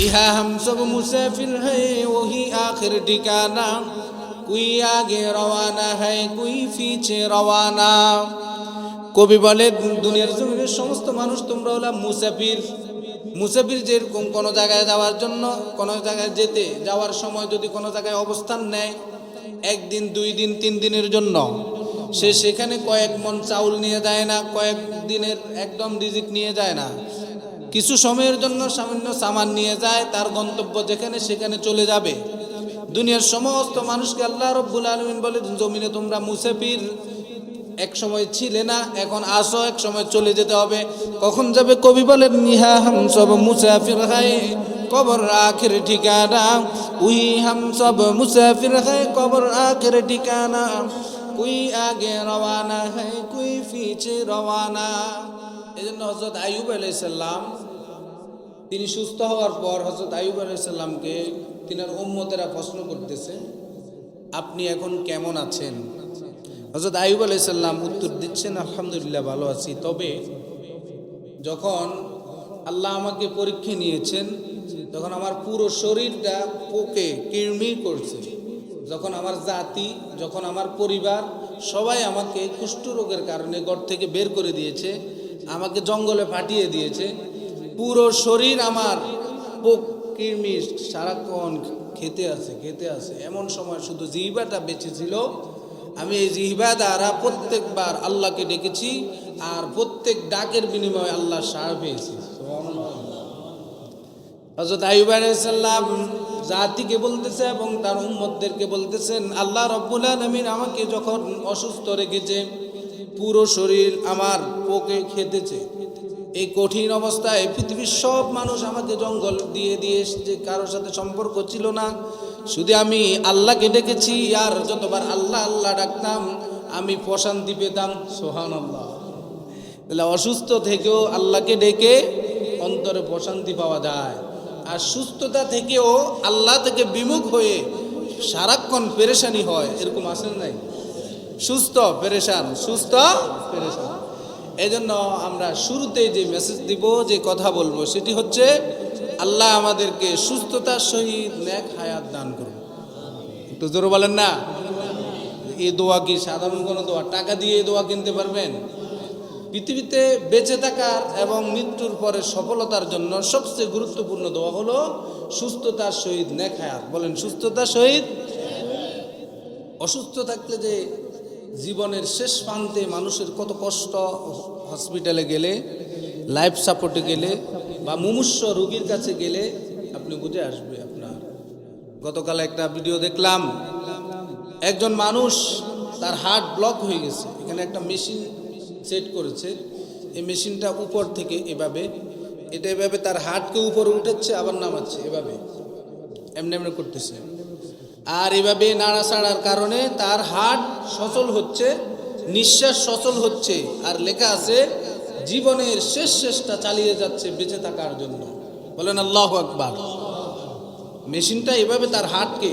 यहाँ हम सब मुसाफिर हैं वही आखिर ठिकाना कोई आगे रवाना है कोई पीछे रवाना কবি বলে দুনিয়ার জমিনের সমস্ত মানুষ তোমরা হলাম মুসাফির মুসাফির যেরকম কোনো জায়গায় যাওয়ার জন্য কোনো জায়গায় যেতে যাওয়ার সময় যদি কোনো জায়গায় অবস্থান নেয় একদিন দুই দিন তিন দিনের জন্য সে সেখানে কয়েক মন চাউল নিয়ে যায় না কয়েক দিনের একদম রিজিক নিয়ে যায় না কিছু সময়ের জন্য সামান্য সামান নিয়ে যায়, তার গন্তব্য যেখানে সেখানে চলে যাবে। দুনিয়ার সমস্ত মানুষকে আল্লাহ রব্বুল আলমিন বলে, জমিনে তোমরা মুসাফির এক সময় ছিলে না, এখন আসো, এক সময় চলে যেতে হবে। কখন যাবে কবি বলেন নিহা হাম সব মুসাফির হায় কবর আখের ঠিকানা। উই হাম সব মুসাফির হায় কবর আখের ঠিকানা। কুই আগে রওয়ানা হয়, কুই পিছে রওয়ানা। এই জন্য হজরত আয়ুব আলাইসাল্লাম তিনি সুস্থ হওয়ার পর হজরত আয়ুব আলাইসাল্লামকে তিনার উম্মতেরা প্রশ্ন করতেছে, আপনি এখন কেমন আছেন? হজরত আয়ুব আলাইসাল্লাম উত্তর দিচ্ছেন, আলহামদুলিল্লাহ ভালো আছি। তবে যখন আল্লাহ আমাকে পরীক্ষা নিয়েছেন, তখন আমার পুরো শরীরটা পোকে কিরমির করছে। যখন আমার জাতি, যখন আমার পরিবার সবাই আমাকে কুষ্ঠরোগের কারণে ঘর থেকে বের করে দিয়েছে, আমাকে জঙ্গলে পাঠিয়ে দিয়েছে পুরো শরীর আমার। পোক সারাক্ষণ খেতে আছে খেতে আছে। এমন সময় শুধু জিহ্বাটা বেঁচে ছিল। আমি এই জিহিবা দ্বারা প্রত্যেকবার আল্লাহকে ডেকেছি আর প্রত্যেক ডাকের বিনিময়ে আল্লাহ সাড় পেয়েছি। হজরত আইব জাতিকে বলতেছে এবং তার উম্মতদেরকে বলতেছেন, আল্লাহ রব্বুল আলমিন আমাকে যখন অসুস্থ রেখেছে, পুরো শরীর আমার পোকে খেতেছে। এই কঠিন অবস্থায় পৃথিবীর সব মানুষ আমাকে জঙ্গল দিয়ে দিয়ে এসছে, কারোর সাথে সম্পর্ক ছিল না। শুধু আমি আল্লাহকে ডেকেছি আর যতবার আল্লাহ আল্লাহ ডাকতাম, আমি প্রশান্তি পেতাম। সোহান আল্লাহ তাহলে অসুস্থ থেকেও আল্লাহকে ডেকে অন্তরে প্রশান্তি পাওয়া যায়। আর সুস্থতা থেকেও আল্লাহ থেকে বিমুখ হয়ে সারাক্ষণ পেরেশানি হয়। এরকম আসেন নাই? সুস্থ, পেরেশান সুস্থ, পেরেশান। এই জন্য আমরা শুরুতেই যে মেসেজ দিব, যে কথা বলব, সেটি হচ্ছে, আল্লাহ আমাদেরকে সুস্থতার সহিত ন্যাক হায়াত দান করুন। একটু জোরে বলেন না? এই দোয়া কি সাধারণ কোনো দোয়া? টাকা দিয়ে এই দোয়া কিনতে পারবেন? পৃথিবীতে বেঁচে থাকার এবং মৃত্যুর পরে সফলতার জন্য সবচেয়ে গুরুত্বপূর্ণ দোয়া হলো, সুস্থতার সহিত ন্যাক হায়াত। বলেন, সুস্থতার সহিত? অসুস্থ থাকলে যে জীবনের শেষ প্রান্তে মানুষের কত কষ্ট হসপিটালে গেলে লাইফ সাপোর্টে গেলে, বা মুমূর্ষ রোগীর কাছে গেলে, আপনি বুঝে আসবে আপনার। গতকাল একটা ভিডিও দেখলাম, একজন মানুষ তার হার্ট ব্লক হয়ে গেছে। এখানে একটা মেশিন সেট করেছে। এই মেশিনটা উপর থেকে এভাবে, এটা এভাবে তার হার্টকে উপরে উঠাচ্ছে, আবার নামাচ্ছে, এভাবে। এমনি এমনি করতেছে। আর এভাবে নাড়াচাড়ার কারণে তার হার্ট সচল হচ্ছে, নিঃশ্বাস সচল হচ্ছে। আর লেখা আছে, জীবনের শেষ শেষটা চালিয়ে যাচ্ছে বেঁচে থাকার জন্য। বলেন আল্লাহ আকবার। মেশিনটা এভাবে তার হার্টকে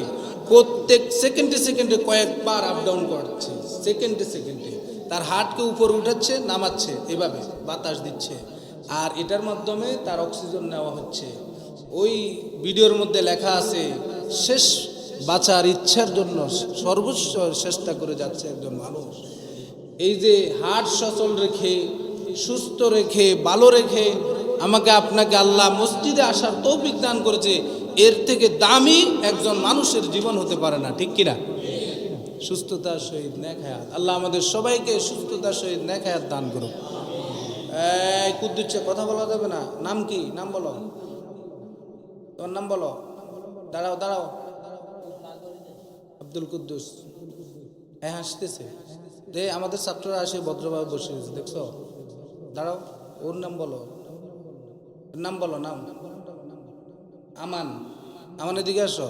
প্রত্যেক সেকেন্ডে সেকেন্ডে কয়েকবার আপ ডাউন করছে। সেকেন্ডে সেকেন্ডে। তার হার্টকে উপর উঠাচ্ছে, নামাচ্ছে, এভাবে বাতাস দিচ্ছে। আর এটার মাধ্যমে তার অক্সিজেন নেওয়া হচ্ছে। ওই ভিডিওর মধ্যে লেখা আছে, শেষ বাঁচার ইচ্ছার জন্য সর্বোচ্চ চেষ্টা করে যাচ্ছে একজন মানুষ। এই যে হাট সচল রেখে, সুস্থ রেখে, ভালো রেখে আমাকে, আপনাকে আল্লাহ মসজিদে আসার তৌফিক দান করেছে, এর থেকে দামি একজন মানুষের জীবন হতে পারে না, ঠিক কিনা? সুস্থতার সহিত ন্যাক হায়াত। আল্লাহ আমাদের সবাইকে সুস্থতার সহিত ন্যাক হায়াত দান করুক। কুদ্দুচ্ছে কথা বলা যাবে না, নাম কি? নাম বলো। তোমার নাম বলো। দাঁড়াও দাঁড়াও। আব্দুল কুদ্দুস। হ্যাঁ হাসতেছে যে আমাদের ছাত্ররা আসে, ভদ্রভাবে বসে গেছে দেখছ? দাঁড়াও, ওর নাম বলো। নাম বলো, নাম। আমান। আমান দিকে আসো।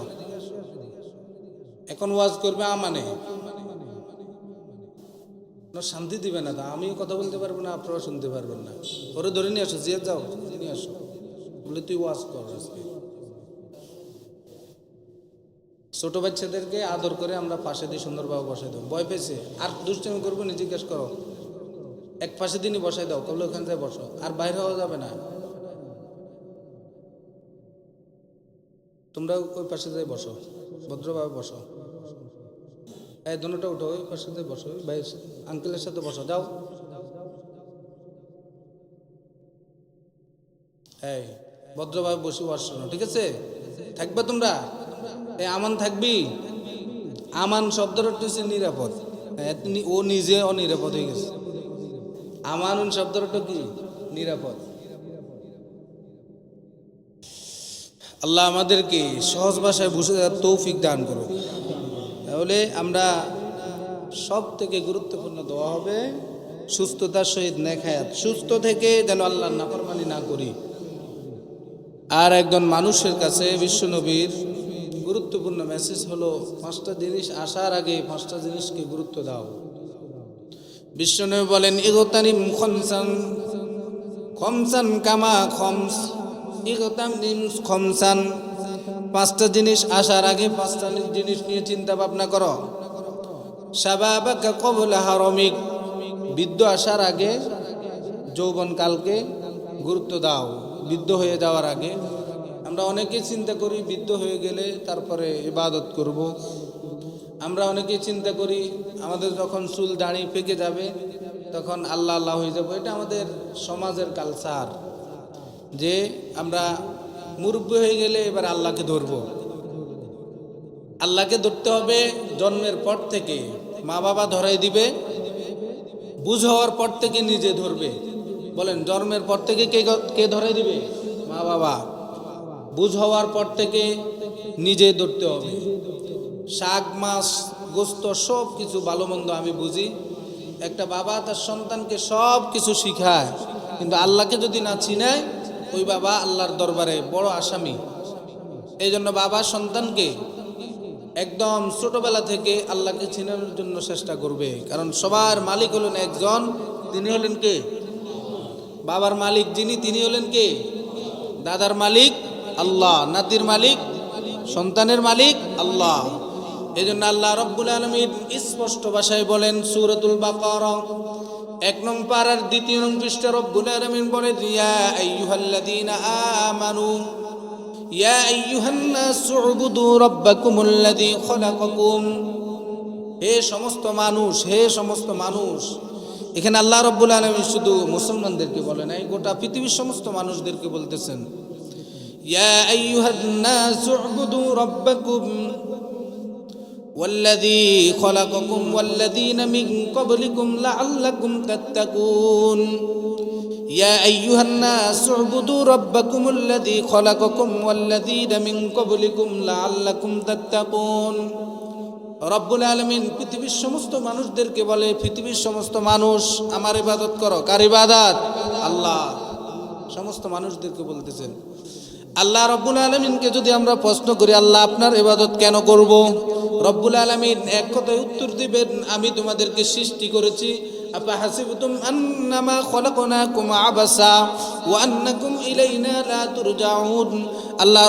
এখন ওয়াজ করবে আমানে। শান্তি দিবে না আমিও কথা বলতে পারব না আপনারা শুনতে পারবেন না। ওরে, ধরে নিয়ে আসো যে যাও নিয়ে আসো। বলে, তুই ওয়াজ কর আজকে। ছোট বাচ্চাদেরকে আদর করে আমরা পাশে দিয়ে সুন্দরভাবে বসাই দেবো। ভয় পেয়েছে? আর দুষ্টমি করব নি, জিজ্ঞেস করো। এক পাশে দিনই বসাই দাও, কবলে ওখান থেকে বসো। আর বাইরে হওয়া যাবে না। তোমরা ওই পাশে যাই বসো। ভদ্রভাবে বসো। এই দুটোটা উঠো ওই পাশে যাই বসো। ওই ভাই আঙ্কেলের সাথে বসো, যাও। এই, ভদ্রভাবে বসে শোনো ঠিক আছে? থাকবে তোমরা? আমান থাকবি? আমান শব্দটা হচ্ছে নিরাপদ। ও নিজে অনিরাপদ হয়ে গেছে। আমানুন শব্দটা কি? নিরাপদ। আল্লাহ আমাদেরকে সহজ ভাষায় বুঝে দেওয়ার তৌফিক দান করো তাহলে আমরা সব থেকে গুরুত্বপূর্ণ দোয়া হবে, সুস্থতার সহিত নেখায়াত সুস্থ থেকে যেন আল্লাহর নাফরমানি না করি। আর একজন মানুষের কাছে, বিশ্বনবীর গুরুত্বপূর্ণ মেসেজ হলো, পাঁচটা জিনিস আসার আগে পাঁচটা জিনিসকে গুরুত্ব দাও। বিশ্বনবী বলেন ইগতানিম খমসান খমসান কামা খমস ইগতানিম খমসান। পাঁচটা জিনিস আসার আগে পাঁচটা জিনিস নিয়ে চিন্তা ভাবনা করো। সাবাবাকা কবলা হারমিক। বৃদ্ধ আসার আগে, যৌবনকালকে গুরুত্ব দাও। বৃদ্ধ হয়ে যাওয়ার আগে আমরা অনেকে চিন্তা করি বৃদ্ধ হয়ে গেলে তারপরে ইবাদত করব। আমরা অনেকে চিন্তা করি আমাদের যখন চুল দাড়ি পেকে যাবে, তখন আল্লাহ আল্লাহ হয়ে যাব। এটা আমাদের সমাজের কালচার যে আমরা মুরব্বী হয়ে গেলে এবার আল্লাহকে ধরবো। আল্লাহকে ধরতে হবে জন্মের পর থেকে। মা বাবা ধরাই দিবে, বুঝ হওয়ার পর থেকে নিজে ধরবে। বলেন, জন্মের পর থেকে কে কে ধরাই দিবে? মা বাবা। বুঝ হওয়ার পর থেকে নিজে ধরতে হবে। শাক, মাছ, গোস্ত সব কিছু ভালো মন্দ আমি বুঝি। একটা বাবা তার সন্তানকে সব কিছু শিখায়, কিন্তু আল্লাহকে যদি না চিনায় ওই বাবা আল্লাহর দরবারে বড় আসামি। এই জন্য বাবা সন্তানকে একদম ছোটবেলা থেকে আল্লাহকে চিনানোর জন্য চেষ্টা করবে। কারণ সবার মালিক হলেন একজন, তিনি হলেন কে? বাবার মালিক যিনি, তিনি হলেন কে? দাদার মালিক আল্লাহ, নাতির মালিক, সন্তানের মালিক, আল্লাহ। এই জন্য আল্লাহ রব্বুল আলমীর স্পষ্ট ভাষায় বলেন সুরতুল বাকর। এক নম পাড়ার দ্বিতীয় নম পৃষ্ঠ রব্বুল আলমিন বলে রিয়া আইয়ুহাল্লাদিন আমানু, ইয়া আইয়ুহান্নাস উবুদু রব্বাকুমুল্লাযী খলাকাকুম। হে সমস্ত মানুষ, হে সমস্ত মানুষ, এখানে আল্লাহ রব্বুল আলমী শুধু মুসলমানদেরকে বলে নাই, গোটা পৃথিবীর সমস্ত মানুষদেরকে বলতেছেন। ইয়া আইয়ুহান নাস উবুদু রাব্বাকুম والذي خلقكم والذين من قبلكم لعلكم تتقون يا أيها الناس اعبدوا ربكم الذي خلقكم والذين من قبلكم لعلكم تتقون রব্বুল আলমিন পৃথিবীর সমস্ত মানুষদেরকে বলে পৃথিবীর সমস্ত মানুষ আমার ইবাদত করো কার ইবাদত আল্লাহ সমস্ত মানুষদেরকে বলতেছেন আল্লাহ রব্বুল আলমিনকে যদি আমরা প্রশ্ন করি, আল্লাহ, আপনার এবাদত কেন করব? রব্বুল আলমিন এক কথায় উত্তর দিবেন, আমি তোমাদেরকে সৃষ্টি করেছি। আন্নামা আল্লাহ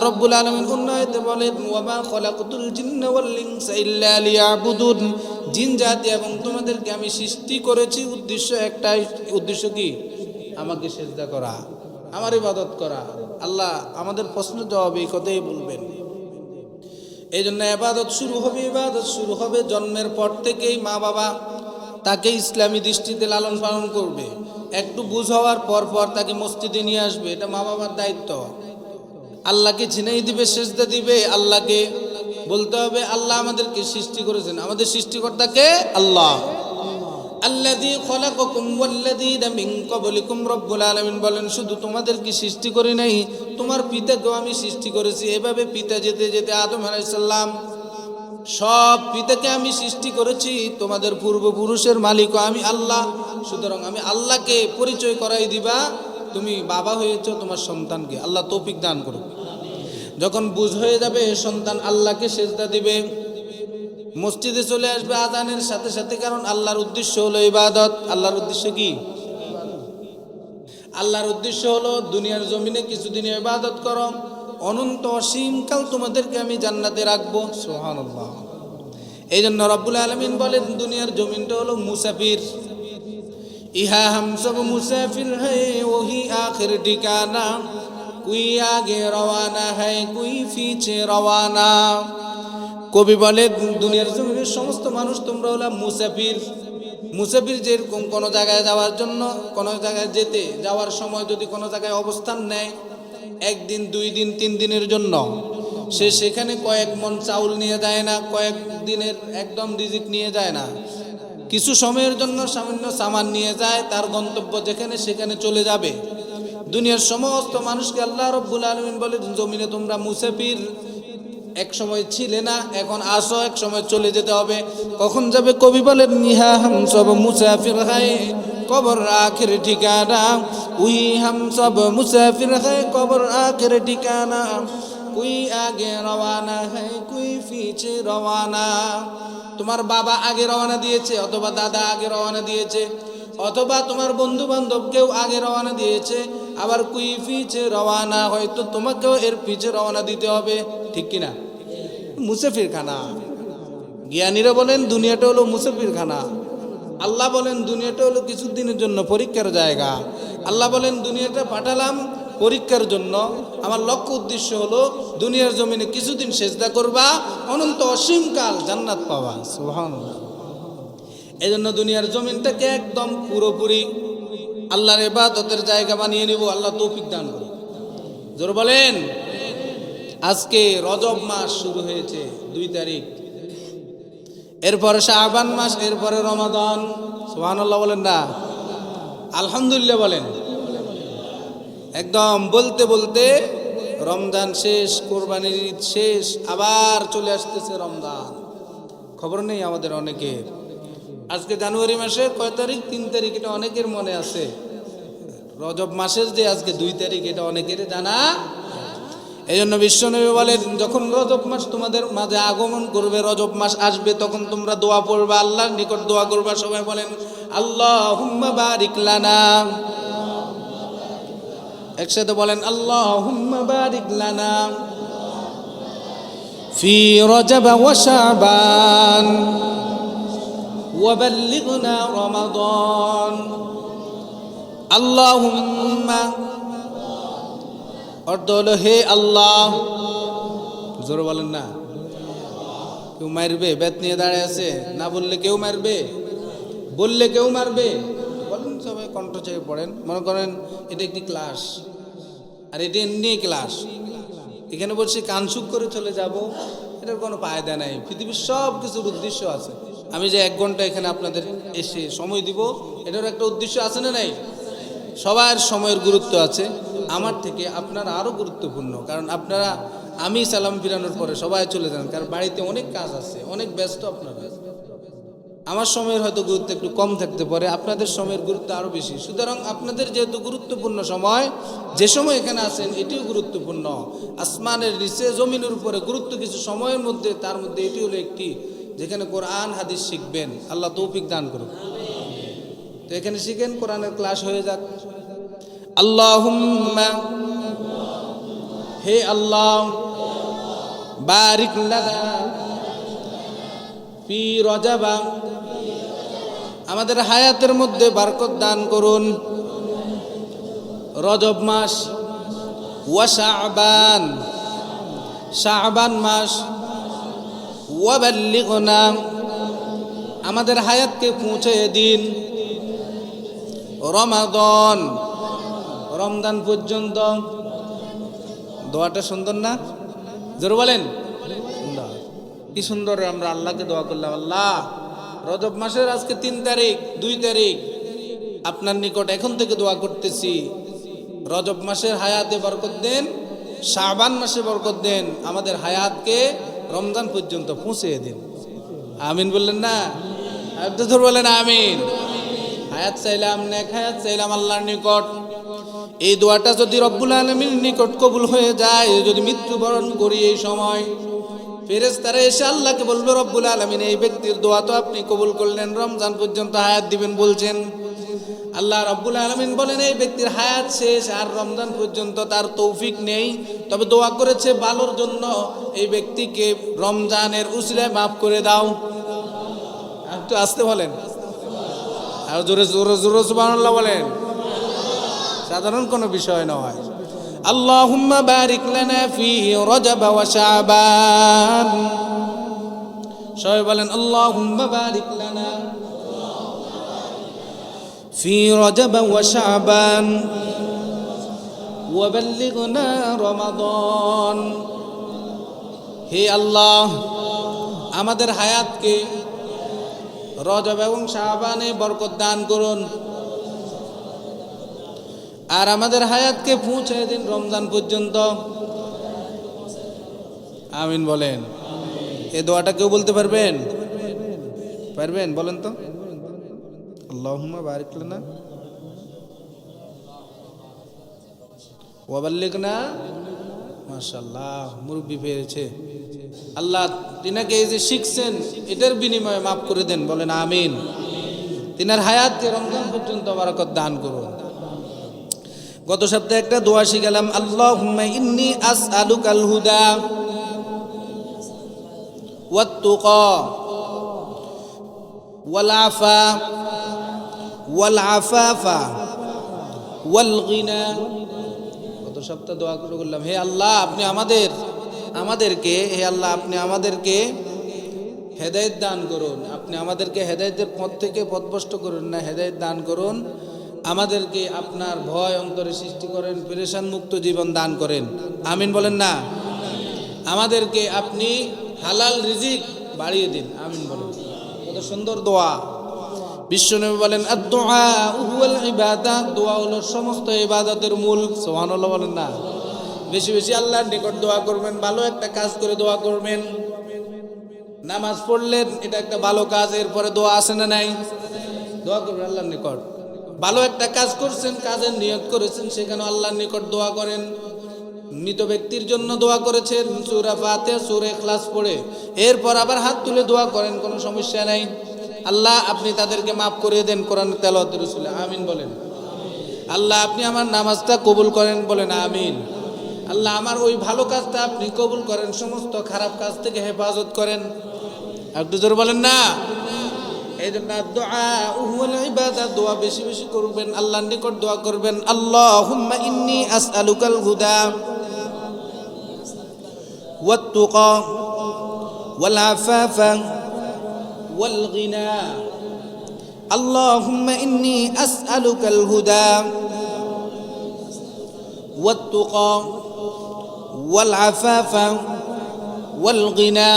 জিন, জাতি এবং তোমাদেরকে আমি সৃষ্টি করেছি। উদ্দেশ্য একটাই, উদ্দেশ্য কি? আমাকে সেজদা করা। আমার ইবাদত করা। আল্লাহ আমাদের প্রশ্ন জবাব এই কথাই বলবেন। এই জন্য এবাদত শুরু হবে, ইবাদত শুরু হবে। জন্মের পর থেকেই মা বাবা তাকে ইসলামী দৃষ্টিতে লালন পালন করবে। একটু বুঝ হওয়ার পর পর তাকে মসজিদে নিয়ে আসবে। এটা মা বাবার দায়িত্ব। আল্লাহকে চিনেই দিবে, সেজদা দিবে। আল্লাহকে বলতে হবে, আল্লাহ আমাদেরকে সৃষ্টি করেছেন। আমাদের সৃষ্টিকর্তাকে আল্লাহ। আল্লাযী খলাকাকুম ওয়াল্লাযীনা মিন ক্বাবলিকুম রব্বুল আলামিন বলেন, শুধু তোমাদের কি সৃষ্টি করি নাই? তোমার পিতাকেও আমি সৃষ্টি করেছি। এভাবে পিতা যেতে যেতে আদম আলাইহিস সালাম সব পিতাকে আমি সৃষ্টি করেছি। তোমাদের পূর্বপুরুষের মালিকও আমি আল্লাহ। সুতরাং আমি আল্লাহকে পরিচয় করাই দিবা। তুমি বাবা হয়েছো, তোমার সন্তানকে আল্লাহ তৌফিক দান করুক। যখন বুঝ হয়ে যাবে, সন্তান আল্লাহকে সেজদা দিবে। মসজিদে চলে আসবে আজানের সাথে সাথে, কারণ আল্লাহর উদ্দেশ্য হলো ইবাদত। আল্লাহর উদ্দেশ্য কি? আল্লাহর উদ্দেশ্য হলো দুনিয়ার জমিনে কিছুদিন ইবাদত করো, অনন্ত অসীমকাল তোমাদেরকে আমি জান্নাতে রাখব। সোহানুল্লাহ এই জন্য রব্বুল আলমিন বলেন, দুনিয়ার জমিনটা হলো মুসাফির। ইহা হাম সব মুসাফির হে ওহি আখির ঠিকানা। কুই আগে রওয়ানা হ্যায় কুই ফিচে রওয়ানা। কবি বলে, দুনিয়ার জমিনের সমস্ত মানুষ তোমরা হলো মুসাফির। মুসাফির যেরকম কোনো জায়গায় যাওয়ার জন্য, কোনো জায়গায় যেতে, যাওয়ার সময় যদি কোনো জায়গায় অবস্থান নেয়, একদিন, দুই দিন, তিন দিনের জন্য। সে সেখানে কয়েক মন চাউল নিয়ে যায় না, কয়েক দিনের একদম রিজিক নিয়ে যায় না। কিছু সময়ের জন্য সামান্য সামান নিয়ে যায়, তার গন্তব্য যেখানে, সেখানে চলে যাবে। দুনিয়ার সমস্ত মানুষকে আল্লাহ রব্বুল আলমিন বলে, জমিনে তোমরা মুসাফির এক সময় ছিলে না, এখন আসো, এক সময় চলে যেতে হবে। কখন যাবে কবি বলেন, নিহা হাম সব মুসাফির হায়, কবর আখের ঠিকানা। উই হাম সব মুসাফির হায়, কবর আখের ঠিকানা। কুই আগে রওয়ানা হ্যায় কুই পিছে রওয়ানা। তোমার বাবা আগে রওয়ানা দিয়েছে, অথবা দাদা আগে রওয়ানা দিয়েছে? অথবা তোমার বন্ধু বান্ধব কেউ আগে রওনা দিয়েছে। আবার কুই পিছে রওয়ানা হয়তো তোমাকেও এর পিছে রওনা দিতে হবে। ঠিক কিনা? মুসাফির খানা জ্ঞানীরা বলেন, দুনিয়াটা হলো মুসাফির খানা আল্লাহ বলেন, দুনিয়াটা হলো কিছুদিনের জন্য পরীক্ষার জায়গা। আল্লাহ বলেন, দুনিয়াটা পাঠালাম পরীক্ষার জন্য। আমার লক্ষ্য উদ্দেশ্য হলো, দুনিয়ার জমিনে কিছুদিন সেজদা করবা, অনন্ত অসীমকাল জান্নাত পাওয়া সুবহানাল্লাহ। এই জন্য দুনিয়ার জমিনটাকে একদম পুরোপুরি আল্লাহর এবাদতের জায়গা বানিয়ে নিব, আল্লাহ তৌফিক দান করুন। জোর বলেন? আজকে রজব মাস শুরু হয়েছে, দুই তারিখ। এরপরে শাহবান মাস, এরপরে রমাদান। সুবহানাল্লাহ বলেন না? আলহামদুলিল্লাহ বলেন। একদম বলতে বলতে রমজান শেষ, কোরবানির ঈদ শেষ, আবার চলে আসতেছে রমজান। খবর নেই আমাদের অনেকের। আজকে জানুয়ারি মাসে কয় তারিখ? তিন তারিখ, এটা অনেকের মনে আছে। রজব মাসের যে আজকে দুই তারিখ, এটা অনেকের জানা এই জন্য বিশ্বনবী বলেন, যখন রজব মাস তোমাদের মাঝে আগমন করবে, রজব মাস আসবে, তখন তোমরা দোয়া পড়বা, আল্লাহর নিকট দোয়া করবা। সবাই বলেন আল্লাহ হুম্মা বারিক লানা। একসাথে বলেন আল্লাহ হুম্মা বারিক লানা ফি রজব ওয়া শাবান। وبلغنا رمضان اللهم অর্থ হলো হে আল্লাহ জোর বলেন না কেউ মারবে বেত নিয়ে দাঁড়িয়ে আছে না বললে কেউ মারবে বললে কেউ মারবে বলেন সবাই কণ্ঠ চেয়ে পড়েন মনে করেন এটা একটি ক্লাস আর এটা এমনি ক্লাস এখানে বলছি কানসুক করে চলে যাব এটার কোনো ফায়দা নাই পৃথিবীর সব কিছুর উদ্দেশ্য আছে আমি যে এক ঘণ্টা এখানে আপনাদের এসে সময় দিব, এটার একটা উদ্দেশ্য আছে না নাই? সবার সময়ের গুরুত্ব আছে। আমার থেকে আপনারা আরও গুরুত্বপূর্ণ। কারণ আপনারা, আমি সালাম ফিরানোর পরে সবাই চলে যান, কারণ বাড়িতে অনেক কাজ আছে, অনেক ব্যস্ত আপনারা। আমার সময়ের হয়তো গুরুত্ব একটু কম থাকতে পারে, আপনাদের সময়ের গুরুত্ব আরও বেশি। সুতরাং আপনাদের যেহেতু গুরুত্বপূর্ণ সময়, যে সময় এখানে আছেন, এটিও গুরুত্বপূর্ণ। আসমানের নিচে জমিনের উপরে গুরুত্ব কিছু সময়ের মধ্যে, তার মধ্যে এটি হলো একটি যেখানে কোরআন, হাদিস শিখবেন, আল্লাহ তৌফিক দান করুন তো এখানে শিখেন, কোরআনের ক্লাস হয়ে যাক। আল্লাহ হে আল্লাহ, বারিক ফি রজাবা। আমাদের হায়াতের মধ্যে বারকত দান করুন। রজব মাস ওয়া শাবান শাবান মাস আমাদের হায়াতকে পৌঁছে দিন। রমাদন রমদান পর্যন্ত। দোয়াটা সুন্দর না? জোর বলেন। কি সুন্দর আমরা আল্লাহকে দোয়া করলাম। আল্লাহ, রজব মাসের আজকে তিন তারিখ, দুই তারিখ। আপনার নিকট এখন থেকে দোয়া করতেছি। রজব মাসের হায়াতে বরকত দেন, শাবান মাসে বরকত দেন। আমাদের হায়াতকে রমজান পর্যন্ত পৌঁছে দিন। আমিন বললেন, না। ধর বলেন আমিন। হায়াত চাইলাম, নেক হায়াত চাইলাম আল্লাহর নিকট। এই দোয়াটা যদি রব্বুল আলমীর নিকট কবুল হয়ে যায়, যদি মৃত্যুবরণ করি এই সময় ফেরেস তারা এসে আল্লাহকে বলবে, রব্বুল আলমিন, এই ব্যক্তির দোয়া তো আপনি কবুল করলেন, রমজান পর্যন্ত হায়াত দিবেন, বলছেন। আল্লাহ রব্বুল আলমিন বলেন এই ব্যক্তির হায়াত শেষ আর রমজান পর্যন্ত তার তৌফিক নেই তবে দোয়া করেছে ভালোর জন্য এই ব্যক্তিকে রমজানের উসিলায় মাফ করে দাও একটু আসতে বলেন আর জোরে জোরে জোরে সুবহানাল্লাহ বলেন সাধারণ কোনো বিষয় নয় اللهم بارك لنا في رجب وشعبان সবাই বলেন اللهم بارك لنا في رجب وشعبان وبلغنا رمضان হে আল্লাহ আমাদের হায়াতকে রজব এবং শাহবানে বরকত দান করুন আর আমাদের হায়াতকে পৌঁছে দিন রমজান পর্যন্ত আমিন বলেন এ দোয়াটা কেউ বলতে পারবেন পারবেন বলেন তো আল্লাহুম্মা বারিক লানা ওয়াবাল্লিগনা মাশাআল্লাহ, মুরব্বি পেয়েছে। আল্লাহ তিনাকে এই যে শিখছেন, এটার বিনিময়ে মাফ করে দেন, বলেন আমিন। তিনার হায়াতকে রমজান পর্যন্ত বারাকত দান করুন। গত সপ্তাহে একটা দোয়া শিখালাম, আল্লাহুম্মা ইন্নি আসআলুকাল হুদা ওয়াত্তুকা ওয়াল আফা ওয়াল আফাফা গত সপ্তাহ দোয়া করে বললাম, হে আল্লাহ, আপনি আমাদের, আমাদেরকে, হে আল্লাহ, আপনি আমাদেরকে হেদায়েত দান করুন। আপনি আমাদেরকে হেদায়েতের পথ থেকে পথভ্রষ্ট করুন না, হেদায়েত দান করুন। আমাদেরকে আপনার ভয় অন্তরে সৃষ্টি করেন, পেরেশান মুক্ত জীবন দান করেন। আমিন বলেন না? আমাদেরকে আপনি হালাল রিজিক বাড়িয়ে দিন। আমিন বলেন। কত সুন্দর দোয়া। বিশ্বনবী বলেন দোয়া হলো সমস্ত ইবাদতের মূল। সুবহানাল্লাহ বলেন না। বেশি বেশি আল্লাহর নিকট দোয়া করবেন, ভালো একটা কাজ করে দোয়া করবেন। নামাজ পড়লেন, এটা একটা ভালো কাজ, এরপরে দোয়া আসে না নাই? দোয়া করবেন আল্লাহর নিকট। ভালো একটা কাজ করছেন, কাজের নিয়ত করেছেন সেখানে আল্লাহর নিকট দোয়া করেন। মৃত ব্যক্তির জন্য দোয়া করেছেন, সুরা ফাতে সুরে ক্লাস পড়ে। এরপর আবার হাত তুলে দোয়া করেন, কোনো সমস্যা নাই। আল্লাহ, আপনি তাদেরকে মাফ করে দেন কোরআন তেলাওয়াত রসুলে। আমিন বলেন। আল্লাহ, আপনি আমার নামাজটা কবুল করেন বলেন, আমিন। আল্লাহ, আমার ওই ভালো কাজটা আপনি কবুল করেন, সমস্ত খারাপ কাজ থেকে হেফাজত করেন। একটু জোর বলেন না। এই জন্য দোয়া বেশি বেশি করবেন, আল্লাহর নিকট দোয়া করবেন। আল্লাহুম্মা ইন্নী আসআলুকাল হুদা ওয়াত-তুকা ওয়াল আফাফা ওয়াল গিনা اللهم إني أسألك الهدى والتقى والعفاف والغنى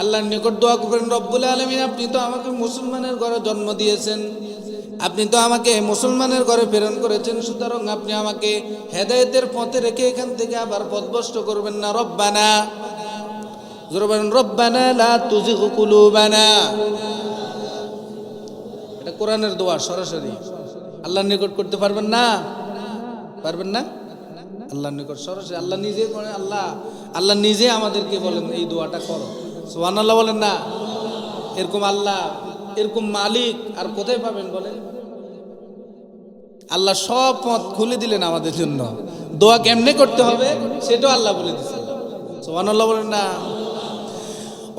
আল্লাহর নিকট দোয়া করবেন রব্বুল আলমিন আপনি তো আমাকে মুসলমানের ঘরে জন্ম দিয়েছেন আপনি তো আমাকে মুসলমানের ঘরে প্রেরণ করেছেন সুতরাং আপনি আমাকে হেদায়েতের পথে রেখে এখান থেকে আবার পথভ্রষ্ট করবেন না রব্বানা এটা কোরআনের দোয়া, সরাসরি। আল্লাহর নিকট করতে পারবেন না? পারবেন না? আল্লাহর নিকট, সরাসরি। আল্লাহ নিজে করে আল্লাহ আল্লাহ নিজে আমাদেরকে বলেন, এই দোয়াটা করো। সোহান আল্লাহ বলেন না? এরকম আল্লাহ, এরকম মালিক আর কোথায় পাবেন বলেন? আল্লাহ সব পথ খুলে দিলেন আমাদের জন্য। দোয়া কেমনে করতে হবে? সেটাও আল্লাহ বলে দিচ্ছেন সোহান আল্লাহ বলেন না?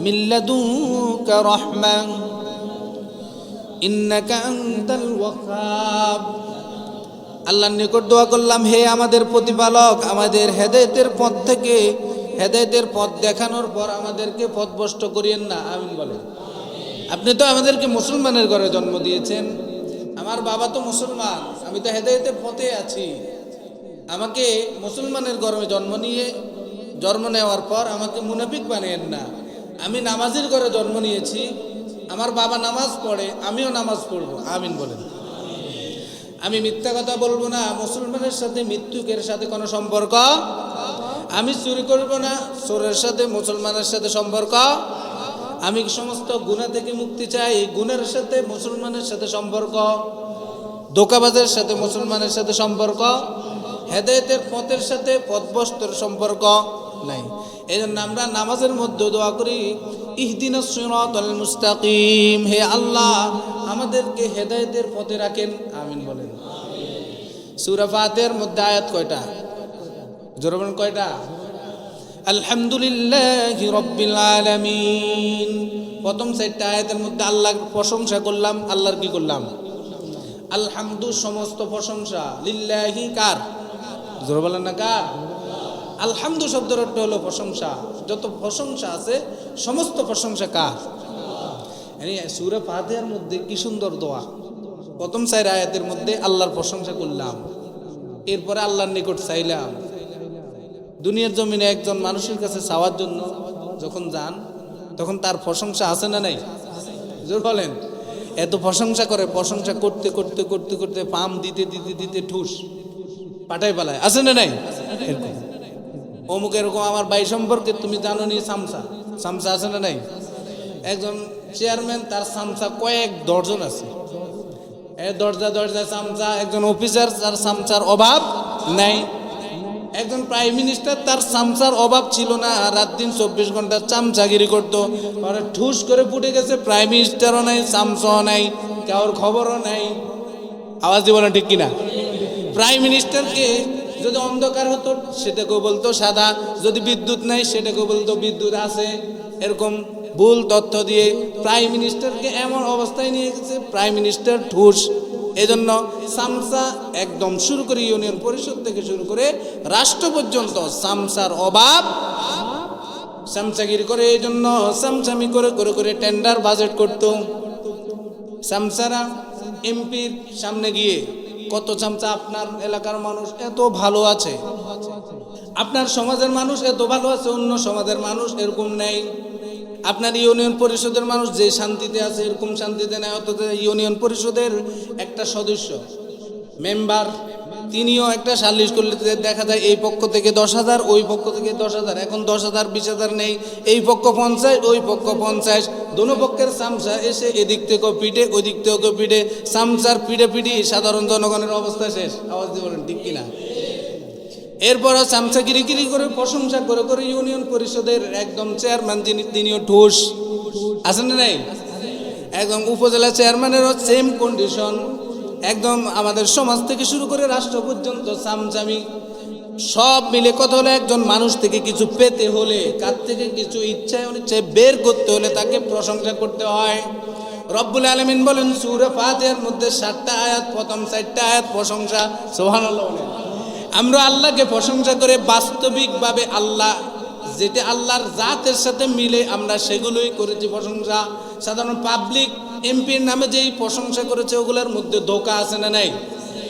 من لدنك رحمة إنك أنت الوهاب আল্লাহর নিকট দোয়া করলাম হে আমাদের প্রতিপালক আমাদের হেদায়েতের পথ থেকে হেদায়েতের পথ দেখানোর পর আমাদেরকে পথভ্রষ্ট করিয়েন না আমিন বলেন আপনি তো আমাদেরকে মুসলমানের ঘরে জন্ম দিয়েছেন আমার বাবা তো মুসলমান আমি তো হেদায়েতের পথে আছি আমাকে মুসলমানের ঘরে জন্ম নিয়ে জন্ম নেওয়ার পর আমাকে মুনাফিক বানিয়েন না আমি নামাজের ঘরে জন্ম নিয়েছি, আমার বাবা নামাজ পড়ে, আমিও নামাজ পড়ব। আমিন বলেন। আমি মিথ্যা কথা বলব না, মুসলমানের সাথে মৃত্যুকের সাথে কোনো সম্পর্ক? আমি চুরি করব না, চোরের সাথে, মুসলমানের সাথে সম্পর্ক? আমি সমস্ত গুণা থেকে মুক্তি চাই, গুণের সাথে, মুসলমানের সাথে সম্পর্ক? দোকাবাজের সাথে, মুসলমানের সাথে সম্পর্ক? হেদায়েতের পথের সাথে পথবস্তর সম্পর্ক নাই। এই জন্য আমরা নামাজের মধ্যে দোয়া করি, ইহদিন সিরাতাল মুস্তাকিম হে আল্লাহ, আমাদেরকে হেদায়েতের পথে রাখেন। আমিন বলেন। সুরাফাতের মধ্যে আয়াত কয়টা? জোরে বলেন কয়টা? আলহামদুলিল্লাহ রব্বিল আলামিন প্রথম সাইডটা আয়াতের মধ্যে আল্লাহর প্রশংসা করলাম, আল্লাহর কি করলাম? আলহামদু, সমস্ত প্রশংসা লিল্লাহি কার? জোরে বলেন না কার? আলহামদু শব্দের অর্থ হলো প্রশংসা। যত প্রশংসা আছে, সমস্ত প্রশংসা কার? সুরে ফাতিহার মধ্যে কি সুন্দর দোয়া। প্রথম সাইড আয়াতের মধ্যে আল্লাহর প্রশংসা করলাম। এরপরে আল্লাহর নিকট চাইলাম। দুনিয়ার জমিনে একজন মানুষের কাছে চাওয়ার জন্য যখন যান, তখন তার প্রশংসা আছে না নাই? জোর বলেন। এত প্রশংসা করে, প্রশংসা করতে করতে করতে করতে পাম দিতে দিতে দিতে ঠুস। পাটাই পালায় আছে না নাই? অমুক এরকম আমার ভাই সম্পর্কে তুমি জানো নি সামসা? সামসা আছে না নাই? একজন চেয়ারম্যান তার সামসা কয়েক দর্জন আছে। দরজা দরজা চামচা একজন অফিসার তার চামচার অভাব নাই। একজন প্রাইম মিনিস্টার তার চামচার অভাব ছিল না রাত দিন চব্বিশ ঘণ্টা চামচাগিরি করতো। ঠুস করে ফুটে গেছে প্রাইম মিনিস্টারও নাই চামচাও নাই, কারোর খবরও নাই। আওয়াজ দিব না ঠিক কিনা? প্রাইম মিনিস্টারকে যদি অন্ধকার হতো, সেটাকেও বলতো সাদা। যদি বিদ্যুৎ নাই, সেটাকেও বলতো বিদ্যুৎ আছে। এরকম ভুল তথ্য দিয়ে প্রাইম মিনিস্টারকে এমন অবস্থায় নিয়ে গেছে প্রাইম মিনিস্টার ঠুস। এজন্য সামসা একদম শুরু করে ইউনিয়ন পরিষদ থেকে শুরু করে রাষ্ট্র পর্যন্ত সামসার অভাব। সামসাগিরি করে এই জন্য সামসামি করে করে করে টেন্ডার বাজেট করতো। সামসারা এমপির সামনে গিয়ে কত চামচা আপনার এলাকার মানুষ এত ভালো আছে? আপনার সমাজের মানুষ এত ভালো আছে, অন্য সমাজের মানুষ এরকম নেই। আপনার ইউনিয়ন পরিষদের মানুষ যে শান্তিতে আছে, এরকম শান্তিতে নেয় অথচ ইউনিয়ন পরিষদের একটা সদস্য, মেম্বার তিনিও একটা সালিশ করলে দেখা যায় এই পক্ষ থেকে দশ হাজার, ওই পক্ষ থেকে দশ হাজার, এখন দশ হাজার, বিশ হাজার নেই। এই পক্ষ পঞ্চাশ, ওই পক্ষ পঞ্চাশ। দোনো পক্ষের সামসা এসে এদিক থেকে পিঠে ওই দিক থেকে পিঠে। সামসার পিঠে পিঠি সাধারণ জনগণের অবস্থা শেষ। আওয়াজ দিয়ে বলেন, ঠিক কিনা? এরপরও চামচা গিরিগিরি করে প্রশংসা করে করে ইউনিয়ন পরিষদের একদম চেয়ারম্যান যিনি, তিনিও ঠোস। আছেন না নাই? একদম উপজেলা চেয়ারম্যানেরও সেম কন্ডিশন একদম আমাদের সমাজ থেকে শুরু করে রাষ্ট্র পর্যন্ত চামচামি সব মিলে কথা হলে একজন মানুষ থেকে কিছু পেতে হলে, কার থেকে কিছু ইচ্ছায় অনিচ্ছায় বের করতে হলে তাকে প্রশংসা করতে হয়। রব্বুল আলমিন বলেন, সুরে ফাতের মধ্যে সাতটা আয়াত, প্রথম চারটা আয়াত প্রশংসা সোহান আমরা আল্লাহকে প্রশংসা করে বাস্তবিকভাবে আল্লাহ, যেটা আল্লাহর জাতের সাথে মিলে আমরা সেগুলোই করেছি প্রশংসা। সাধারণ পাবলিক এমপির নামে যেই প্রশংসা করেছে, ওগুলোর মধ্যে ধোকা আছে না নাই?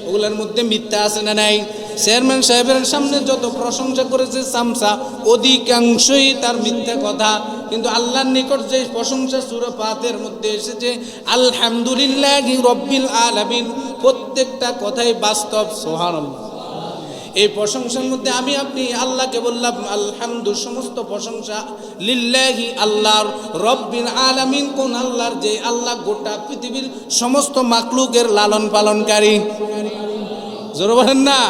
ওগুলোর মধ্যে মিথ্যা আছে না নাই? চেয়ারম্যান সাহেবের সামনে যত প্রশংসা করেছে সামসা, অধিকাংশই তার মিথ্যা কথা। কিন্তু আল্লাহর নিকট যে প্রশংসা সুরপাতের মধ্যে এসেছে, আলহামদুলিল্লাহ রব্বিল আলামিন, প্রত্যেকটা কথাই বাস্তব সোহান এই প্রশংসার মধ্যে আমি আপনি আল্লাহকে বললাম আলহামদু সমস্ত প্রশংসা লিল্লাহি আল্লাহর রব্বিন আলামিন, কোন আল্লাহর যে আল্লাহ গোটা পৃথিবীর সমস্ত মাকলুকের লালন পালনকারী। জোর বলেন না?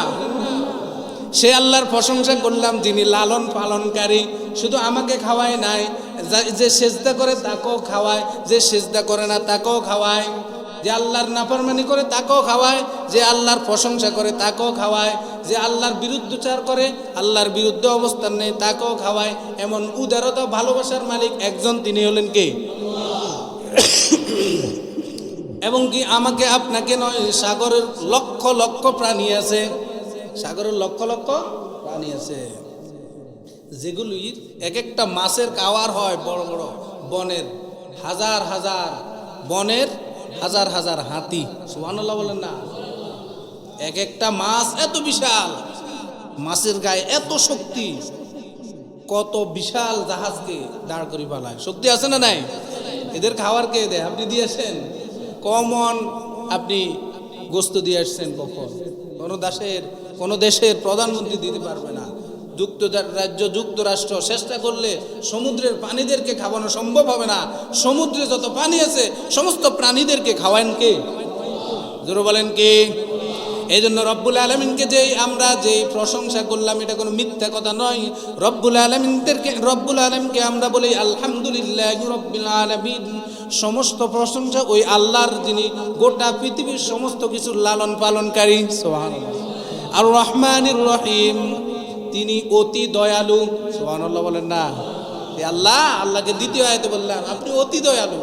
সে আল্লাহর প্রশংসা করলাম, যিনি লালন পালনকারী। শুধু আমাকে খাওয়ায় নাই যে সেজদা করে তাকেও খাওয়ায়, যে সেজদা করে না তাকেও খাওয়ায়। যে আল্লাহর নাফরমানি করে তাকেও খাওয়ায়, যে আল্লাহর প্রশংসা করে তাকেও খাওয়ায়, যে আল্লাহর বিরুদ্ধচার করে, আল্লাহর বিরুদ্ধে অবস্থান নেই তাকেও খাওয়ায়। এমন উদারতা, ভালোবাসার মালিক একজন, তিনি হলেন কে? এবং কি আমাকে আপনাকে নয়, সাগরের লক্ষ লক্ষ প্রাণী আছে। সাগরের লক্ষ লক্ষ প্রাণী আছে। যেগুলির এক একটা মাছের কাওয়ার হয়, বড় বড় বনের, হাজার হাজার বনের হাজার হাজার হাতি, সুবহানাল্লাহ বলেন না। এক একটা মাছ এত বিশাল, মাছের গায়ে এত শক্তি, কত বিশাল জাহাজকে দাঁড় করি পালায় শক্তি আছে না নাই? এদের খাবার কে দেয়? আপনি দিয়েছেন কমন আপনি গোস্ত দিয়ে আসছেন কখন? কোনো দেশের কোনো দেশের প্রধানমন্ত্রী দিতে পারবে না। যুক্ত রাজ্য, যুক্তরাষ্ট্র চেষ্টা করলে সমুদ্রের প্রাণীদেরকে খাওয়ানো সম্ভব হবে না। সমুদ্রে যত পানি আছে, সমস্ত প্রাণীদেরকে খাওয়ান কে? জোরে বলেন কে? এই জন্য রব্বুল আলমিনকে যেই আমরা যেই প্রশংসা করলাম, এটা কোনো মিথ্যা কথা নয়। রব্বুল আলমিনদেরকে, রব্বুল আলমকে আমরা বলি আলহামদুলিল্লাহ রব্বুল আলমিন। সমস্ত প্রশংসা ওই আল্লাহর যিনি গোটা পৃথিবীর সমস্ত কিছুর লালন পালনকারী সোহান আর রহমানির রহিম। তিনি অতি দয়ালু। সোহানুল্লাহ বলেন, না। আল্লাহ, আল্লাহকে দ্বিতীয় আয়তে বললাম আপনি অতি দয়ালু।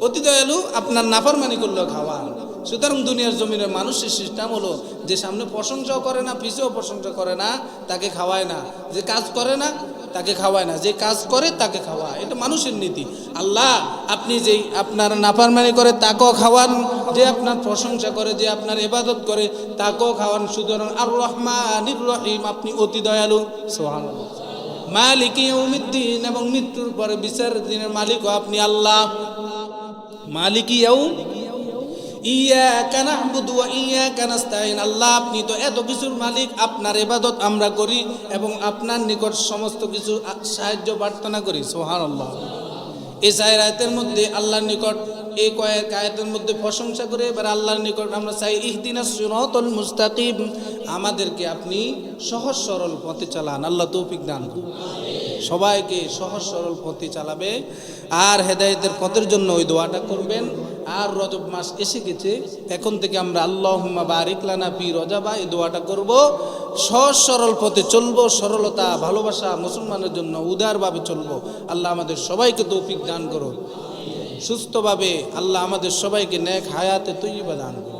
অতি দয়ালু, আপনার নাফরমানি করল খাওয়া। সুতরাং দুনিয়ার জমিনের মানুষের সিস্টেম হলো, যে সামনে প্রশংসাও করে না, পিছেও প্রশংসা করে না, তাকে খাওয়ায় না। যে কাজ করে না, তাকে খাওয়ায় না। যে কাজ করে, তাকে খাওয়ায়। এটা মানুষের নীতি। আল্লাহ, আপনি যেই আপনার নাফারমানি করে, তাকেও খাওয়ান। যে আপনার প্রশংসা করে, যে আপনার ইবাদত করে, তাকেও খাওয়ান। সুতরাং আর রহমানির রহিম, আপনি অতি দয়ালু। সুবহানাল্লাহ। মালিক এবং মৃত্যুর পরে বিচার দিনের মালিকও আপনি আল্লাহ। মালিক ইয়াউম ইয়াকা না'বুদু ওয়া ইয়াকা নাস্তাইন আল্লাহ আপনি তো এত কিছুর মালিক, আপনার ইবাদত আমরা করি এবং আপনার নিকট সমস্ত কিছু সাহায্য প্রার্থনা করি, সুবহানাল্লাহ এই চার আয়াতের মধ্যে আল্লাহর নিকট, এই কয়েক আয়াতের মধ্যে প্রশংসা করে, এবার আল্লাহর নিকট আমরা চাই, ইহদিনাস সিরাতাল মুস্তাকিম, আমাদেরকে আপনি সহজ সরল পথে চালান, আল্লাহ তৌফিক দান। সবাইকে সহজ সরল পথে চালাবে, আর হেদায়েতের পথের জন্য ওই দোয়াটা করবেন আর রজব মাস এসে গেছে। এখন থেকে আমরা আল্লাহ বা লানা পি রজাবা, এই দোয়াটা করব। সহজ সরল পথে চলব, সরলতা, ভালোবাসা, মুসলমানের জন্য উদারভাবে চলব। আল্লাহ আমাদের সবাইকে তৌফিক দান করো সুস্থভাবে আল্লাহ আমাদের সবাইকে নেক হায়াতে তৈরি দান করো